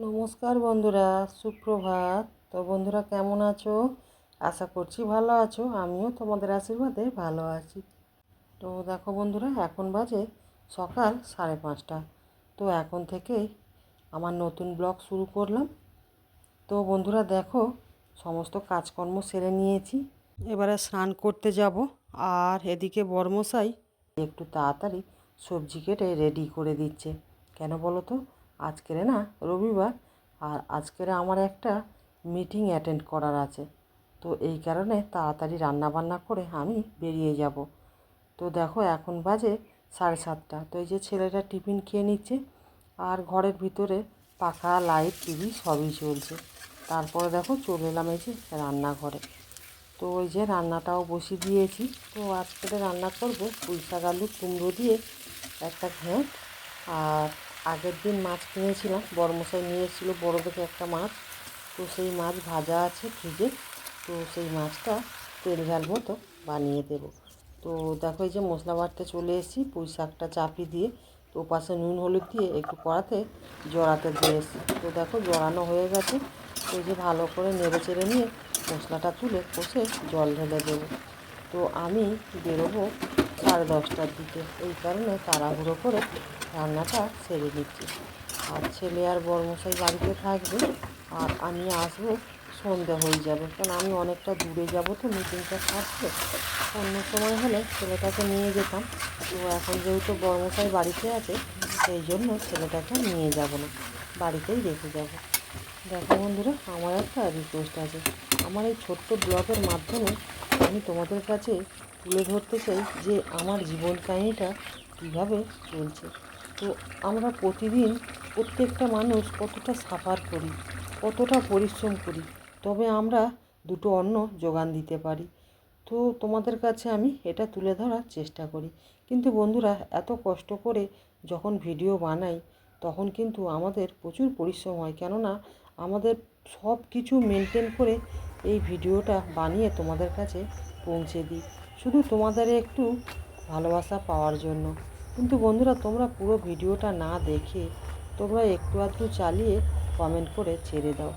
নমস্কার বন্ধুরা, সুপ্রভাত। তো বন্ধুরা, কেমন আছো? আশা করছি ভালো আছো। আমিও তোমাদের আশীর্বাদে ভালো আছি। তো দেখো বন্ধুরা, এখন বাজে সকাল সাড়ে পাঁচটা। তো এখন থেকেই আমার নতুন ব্লগ শুরু করলাম। তো বন্ধুরা, দেখো, সমস্ত কাজকর্ম সেরে নিয়েছি। এবারে স্নান করতে যাব। আর এদিকে বর্মশাই একটু তাড়াতাড়ি সবজি কেটে রেডি করে দিচ্ছে। কেন বলো তো? আজকেরে না রবিবার আর আজকেরে আমার একটা মিটিং অ্যাটেন্ড করার আছে। তো এই কারণে তাড়াতাড়ি রান্না বান্না করে আমি বেরিয়ে যাব। তো দেখো এখন বাজে সাড়ে সাতটা। তো এই যে ছেলেটা টিফিন খেয়ে নিচ্ছে আর ঘরের ভিতরে পাখা, লাইট, টিভি সবই চলছে। তারপরে দেখো চলে এলাম এই যে রান্নাঘরে। তো ওই যে রান্নাটাও বসিয়ে দিয়েছি। তো আজকে রান্না করব পুঁই শাক আলু, কুমড়ো দিয়ে একটা ঘেঁট আর আগের দিন মাছ কিনেছিলাম। বড়মশাই নিয়ে এসেছিল বড় দেখে একটা মাছ। তো সেই মাছ ভাজা আছে ফ্রিজে। তো সেই মাছটা তেল ঝাল মতো বানিয়ে দেব। তো দেখো এই যে মশলা বাটতে চলে এসেছি। পুঁই শাকটা চাপি দিয়ে তো পাশে নুন, হলুদ দিয়ে একটু কড়াতে জড়াতে দিয়ে এসেছি। তো দেখো জড়ানো হয়ে গেছে। তো যে ভালো করে নেড়ে চেড়ে নিয়ে মশলাটা তুলে কষে জল ঢেলে দেবো। তো আমি বেরোবো সাড়ে দশটার দিকে। এই কারণে তাড়াহুড়ো করে রান্নাটা সেরে দিচ্ছি আর ছেলে আর বড়মশাই বাড়িতে থাকবে আর আমি আসব সন্ধে হয়ে যাবে। কারণ আমি অনেকটা দূরে যাব তো মিটিংটা থাকবে। অন্য সময় হলে ছেলেটাকে নিয়ে যেতাম। তো এখন যেহেতু বড়মশাই বাড়িতে আছে, সেই জন্য ছেলেটাকে নিয়ে যাব না। বাড়িতেই রেখে যাব। দেখো বন্ধুরা, আমার একটা রিকোয়েস্ট আছে। আমার এই ছোট্ট ব্লগের মাধ্যমে আমি তোমাদের কাছে তুলে ধরতে চাই যে আমার জীবন কাহিনিটা কীভাবে চলছে। তো আমরা প্রতিদিন প্রত্যেকটা মানুষ কতটা সাফার করি, কতটা পরিশ্রম করি, তবে আমরা দুটো অন্ন যোগান দিতে পারি। তো তোমাদের কাছে আমি এটা তুলে ধরার চেষ্টা করি। কিন্তু বন্ধুরা, এত কষ্ট করে যখন ভিডিও বানাই, তখন কিন্তু আমাদের প্রচুর পরিশ্রম হয়। কেননা, আমাদের সব কিছু মেনটেন করে এই ভিডিওটা বানিয়ে তোমাদের কাছে পৌঁছে দিই। শুধু তোমাদের একটু ভালোবাসা পাওয়ার জন্য। কিন্তু বন্ধুরা, তোমরা পুরো ভিডিওটা না দেখে তোমরা একটু আধটু চালিয়ে কমেন্ট করে ছেড়ে দাও।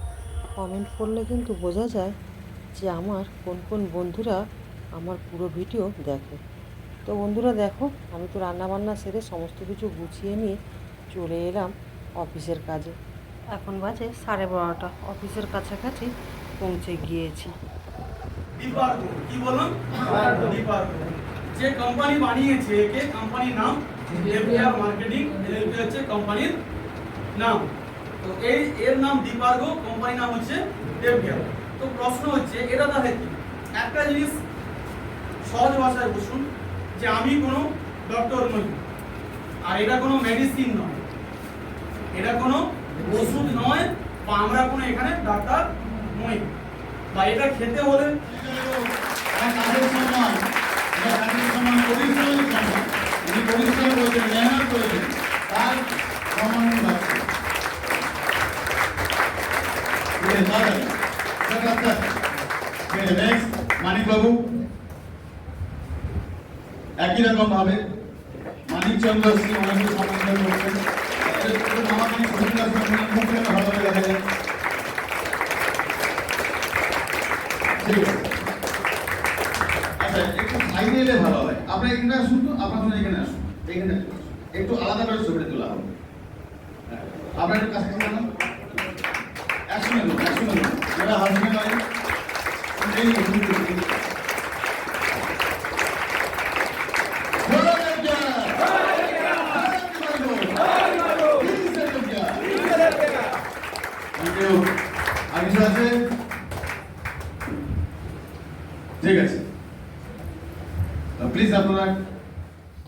কমেন্ট করলে কিন্তু বোঝা যায় যে আমার কোন কোন বন্ধুরা আমার পুরো ভিডিও দেখে। তো বন্ধুরা, দেখো, আমি তো রান্নাবান্না সেরে সমস্ত কিছু গুছিয়ে নিয়ে চলে এলাম অফিসের কাজে। এখন বাজে সাড়ে বারোটা। অফিসের কাছাকাছি পৌঁছে গিয়েছি। কি বলুন? যে কোম্পানি বানিয়েছে একে কোম্পানির নাম এফবিআর মার্কেটিং এলএলপি হচ্ছে কোম্পানির নাম। তো এই এর নাম ডিপার্গো কোম্পানির নাম হচ্ছে এফবিআর। তো প্রশ্ন হচ্ছে এটা তাহলে কি? একটা জিনিস সহজ ভাষায় বসুন যে আমি কোনো ডক্টর নই আর এটা কোনো মেডিসিন নয়। এটা কোনো ওষুধ নয় বা আমরা কোনো এখানে ডাক্তার নই বা এটা খেতে হলে আর তাদের সম্মান। এটা তাদের সম্মান পরিশ্রমের সম্মান একই রকম ভাবে মানিক চন্দ্র সিং অনেকে সমন্বয় করছেন মানে ঘটনার সঙ্গে মুখে ভালোভাবে দেখা যায় ঠিক আছে আচ্ছা একটু এলে ভালো হয় আপনার এখানে আসুন তো আপনার এখানে আসুন এখানে একটু আলাদা করে ছবিটা তোলা হবে হ্যাঁ। আপনার একটু কাছে নয় এই এই, এই, এই। বলো জয়! বলো! Please, Joy! Thank you. আর কিছু আছে ঠিক আছে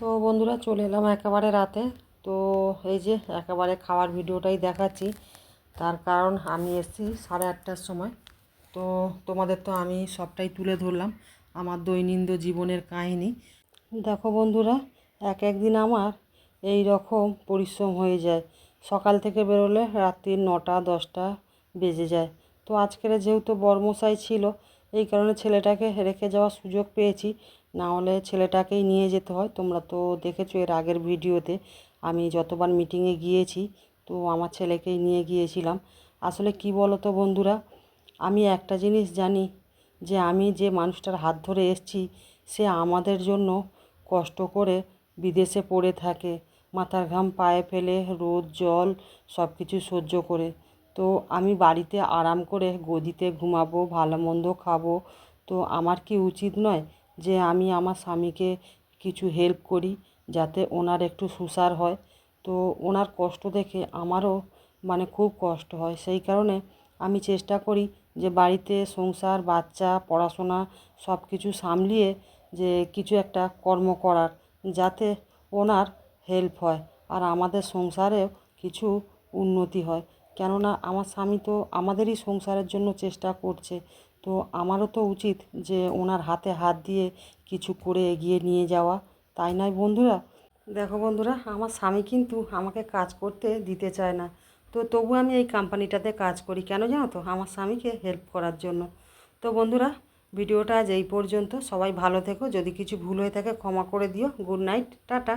তো বন্ধুরা, চলে এলাম একেবারে রাতে। তো এই যে একেবারে খাওয়ার ভিডিওটাই দেখাচ্ছি। তার কারণ আমি এসেছি সাড়ে আটটার সময়। তো তোমাদের তো আমি সবটাই তুলে ধরলাম, আমার দৈনন্দিন জীবনের কাহিনী। দেখো বন্ধুরা, এক একদিন আমার এই রকম পরিশ্রম হয়ে যায়। সকাল থেকে বেরোলে রাত্রির নটা দশটা বেজে যায়। তো আজকের যেহেতু বর্মশাই ছিল এই কারণে ছেলেটাকে রেখে যাওয়ার সুযোগ পেয়েছি। না হলে ছেলেটাকেই নিয়ে যেতে হয়। তোমরা তো দেখেছ এর আগের ভিডিওতে আমি যতবার মিটিংয়ে গিয়েছি, তো আমার ছেলেকেই নিয়ে গিয়েছিলাম। আসলে কি বলো তো বন্ধুরা, আমি একটা জিনিস জানি যে আমি যে মানুষটার হাত ধরে এসছি, সে আমাদের জন্য কষ্ট করে বিদেশে পড়ে থাকে, মাথার ঘাম পায়ে ফেলে, রোদ, জল সব কিছু সহ্য করে। তো আমি বাড়িতে আরাম করে গদিতে ঘুমাবো, ভালো মন্দ খাব। তো আমার কি উচিত নয় যে আমি আমার স্বামীকে কিছু হেল্প করি যাতে ওনার একটু সুসার হয়? তো ওনার কষ্ট দেখে আমারও মানে খুব কষ্ট হয়। সেই কারণে আমি চেষ্টা করি যে বাড়িতে সংসার, বাচ্চা, পড়াশোনা সব কিছু সামলিয়ে যে কিছু একটা কর্ম করার যাতে ওনার হেল্প হয় আর আমাদের সংসারেও কিছু উন্নতি হয়। কেননা আমার স্বামী তো আমাদেরই সংসারের জন্য চেষ্টা করছে। তো আমারও তো উচিত যে ওনার হাতে হাত দিয়ে কিছু করে এগিয়ে নিয়ে যাওয়া। তাই নয় বন্ধুরা? দেখো বন্ধুরা, আমার স্বামী কিন্তু আমাকে কাজ করতে দিতে চায় না। তো তবু আমি এই কোম্পানিটাতে কাজ করি। কেন জানো তো? আমার স্বামীকে হেল্প করার জন্য। তো বন্ধুরা, ভিডিওটা আজ এই পর্যন্ত। সবাই ভালো থেকো। যদি কিছু ভুল হয়ে থাকে ক্ষমা করে দিও। Good night tata